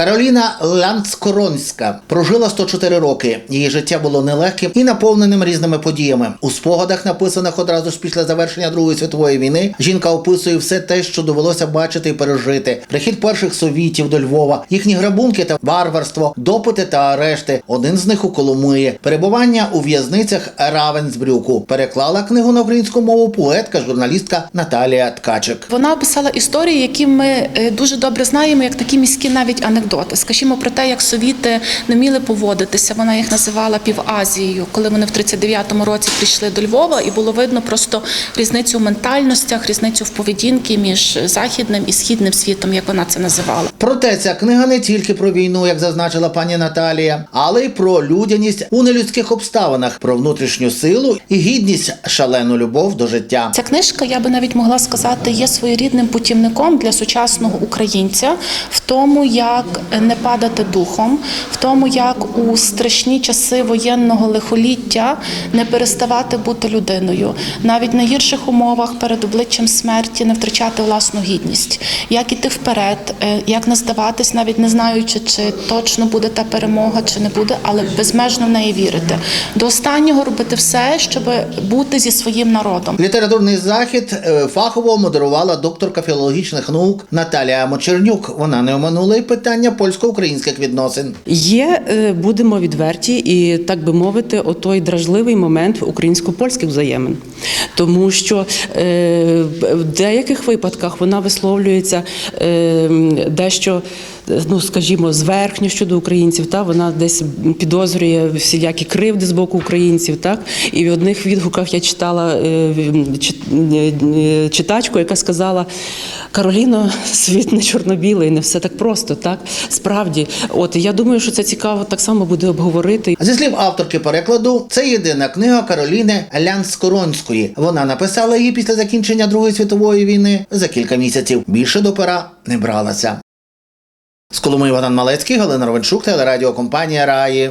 Кароліна Ланцкоронська прожила 104 роки. Її життя було нелегким і наповненим різними подіями. У спогадах, написаних одразу ж після завершення Другої світової війни, жінка описує все те, що довелося бачити і пережити: прихід перших совітів до Львова, їхні грабунки та варварство, допити та арешти. Один з них у Коломиї, перебування у в'язницях Равенсбрюку. Переклала книгу на українську мову поетка, журналістка Наталія Ткачик. Вона описала історії, які ми е, дуже добре знаємо, як такі міські навіть анекдоти. Скажімо про те, як совіти не вміли поводитися. Вона їх називала Півазією, коли вони в 39-му році прийшли до Львова, і було видно просто різницю в ментальностях, різницю в поведінці між західним і східним світом, як вона це називала. Проте ця книга не тільки про війну, як зазначила пані Наталія, але й про людяність у нелюдських обставинах, про внутрішню силу і гідність, шалену любов до життя. Ця книжка, я би навіть могла сказати, є своєрідним путівником для сучасного українця в тому, як не падати духом, в тому, як у страшні часи воєнного лихоліття не переставати бути людиною, навіть в найгірших умовах перед обличчям смерті не втрачати власну гідність, як іти вперед, е, як не здаватись, навіть не знаючи, чи точно буде та перемога, чи не буде, але безмежно в неї вірити. До останнього робити все, щоб бути зі своїм народом. Літературний захід е, фахово модерувала докторка філологічних наук Наталія Мочернюк. Вона не оминула й питання польсько-українських відносин. Є, е, будемо відверті, і так би мовити, отой дражливий момент українсько-польських взаємин, тому що е, в деяких випадках вона висловлюється е, дещо. Ну, скажімо, зверхньо щодо українців, та вона десь підозрює всілякі кривди з боку українців. Так і в одних відгуках я читала е, чит- е, читачку, яка сказала: Кароліно, світ не чорно-білий, не все так просто. Так справді, от я думаю, що це цікаво так само буде обговорити. Зі слів авторки перекладу, це єдина книга Кароліни Лянскоронської. Вона написала її після закінчення Другої світової війни за кілька місяців. Більше до пера не бралася. З Коломиї Богдан Малецький, Галина Ровенчук, телерадіокомпанія Раї.